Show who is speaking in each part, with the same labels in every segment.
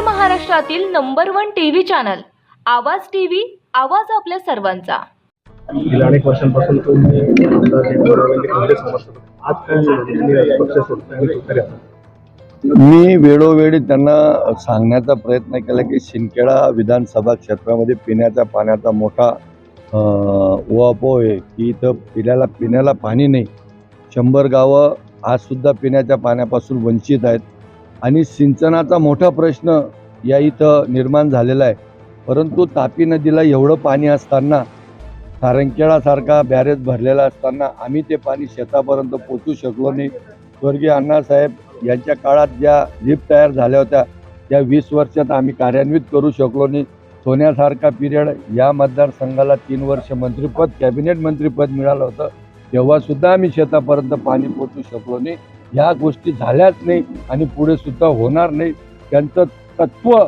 Speaker 1: महाराष्ट्रातील number one TV channel Aawaz TV आवाज आपल्या सर्वांचा
Speaker 2: गेल्या अनेक वर्षांपासून तुम्ही आमदार देवेंद्र काँग्रेस समर्थक होते. आज काय तुम्ही पक्ष सोडताय आणि तुतारी हातात.
Speaker 3: मी वेळोवेळी त्यांना सांगण्याचा प्रयत्न केला की शिंदखेडा विधानसभा क्षेत्रामध्ये पिण्याच्या पाण्याचा मोठा उहापोह आहे की इथं पिण्याला पिण्याला पाणी नाही शंभर गावं आजसुद्धा पिण्याच्या पाण्यापासून वंचित आहेत आणि सिंचनाचा मोठा प्रश्न या इथं निर्माण झालेला आहे. परंतु तापी नदीला एवढं पाणी असताना सारंगखेडासारखा बॅरेज भरलेला असताना आम्ही ते पाणी शेतापर्यंत पोचू शकलो नाही. स्वर्गीय अण्णासाहेब यांच्या काळात ज्या लिफ्ट तयार झाल्या होत्या त्या वीस वर्षात आम्ही कार्यान्वित करू शकलो नाही. सोन्यासारखा पिरियड या मतदारसंघाला तीन वर्ष मंत्रिपद कॅबिनेट मंत्रिपद मिळालं होतं. तेव्हासुद्धा आम्ही शेतापर्यंत पाणी पोचू शकलो नाही. ह्या गोष्टी झाल्याच नाही आणि पुढे सुद्धा होणार नाही त्यांचं तत्त्व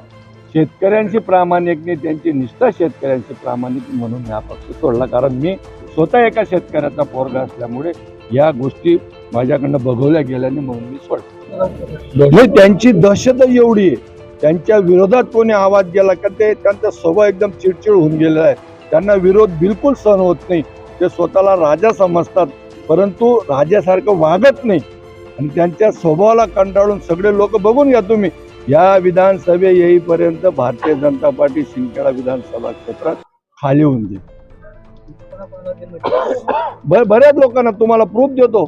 Speaker 3: शेतकऱ्यांशी प्रामाणिक नाही त्यांची निष्ठा शेतकऱ्यांशी प्रामाणिक म्हणून हा पक्ष सोडला. कारण मी स्वतः एका शेतकऱ्याचा पोरगा असल्यामुळे या गोष्टी माझ्याकडनं बघवल्या गेल्याने म्हणून मी सोडतो. म्हणजे त्यांची दहशत एवढी आहे. त्यांच्या विरोधात कोणी आवाज गेला का ते त्यांचा स्वभाव एकदम चिडचिड होऊन गेलेला आहे. त्यांना विरोध बिलकुल सहन होत नाही. ते स्वतःला राजा समजतात. परंतु राजासारखं वागत नाही. आणि त्यांच्या स्वभावाला कंटाळून सगळे लोक बघून घ्या तुम्ही. या विधानसभे येईपर्यंत भारतीय जनता पार्टी शिंदखेडा विधानसभा क्षेत्रात खाली होऊन जाईल. ब- बऱ्याच लोकांना तुम्हाला प्रूफ देतो.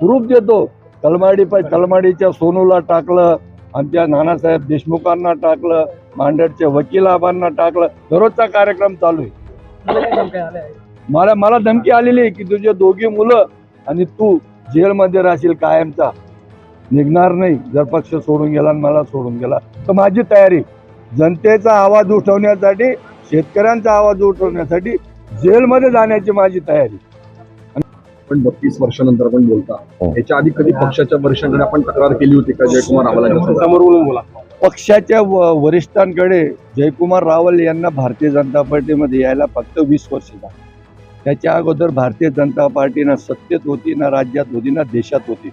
Speaker 3: प्रूफ देतो. तलमाडी पाय तलमाडीच्या सोनूला टाकलं आमच्या नानासाहेब देशमुखांना टाकलं मांडरच्या वकिलाबांना टाकलं. दररोजचा कार्यक्रम चालू आहे. मला मला धमकी आलेली आहे की तुझे दोघी मुलं आणि तू जेलमध्ये राहशील कायमचा. निघणार नाही. जर पक्ष सोडून गेला आणि मला सोडून गेला तर माझी तयारी. जनतेचा आवाज उठवण्यासाठी शेतकऱ्यांचा आवाज उठवण्यासाठी जेलमध्ये जाण्याची माझी तयारी.
Speaker 2: पण बत्तीस वर्षानंतर आपण बोलता.
Speaker 3: हो.
Speaker 2: याच्या आधी कधी पक्षाच्या वरिष्ठांकडे आपण तक्रार केली होती का जयकुमार रावला
Speaker 3: पक्षाच्या वरिष्ठांकडे जयकुमार रावल यांना भारतीय जनता पार्टीमध्ये यायला फक्त वीस वर्ष झाली. त्याच्या अगोदर भारतीय जनता पार्टी ना सत्तेत होती ना राज्यात होती ना देशात होती.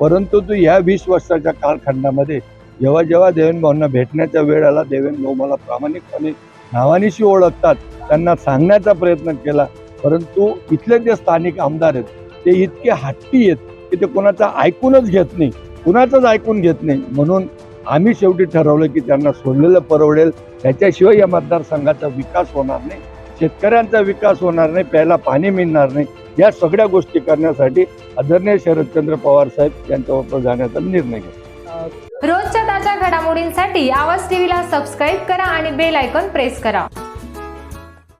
Speaker 3: परंतु तू ह्या वीस वर्षाच्या कालखंडामध्ये जेव्हा जेव्हा देवेंद्रभाऊंना भेटण्याच्या भेटण्याचा वेळ आला देवेंद्रभाऊ मला प्रामाणिकपणे नावानिशी ओळखतात त्यांना सांगण्याचा प्रयत्न केला. परंतु इथले जे स्थानिक आमदार आहेत ते इतके हट्टी आहेत की ते कोणाचं ऐकूनच घेत नाही. कुणाचंच ऐकून घेत नाही. म्हणून आम्ही शेवटी ठरवलं की त्यांना सोडलेलं परवडेल. त्याच्याशिवाय या मतदारसंघाचा विकास होणार नाही. शेतकऱ्यांचा विकास होणार नाही प्यायला पाणी मिळणार नाही या सगळ्या गोष्टी करण्यासाठी आदरणीय शरदचंद्र पवार साहेब यांच्यावर जाण्याचा निर्णय घेतला.
Speaker 4: रोजच्या ताज्या घडामोडींसाठी आवाज टीव्हीला सबस्क्राईब करा आणि बेल आयकॉन प्रेस करा.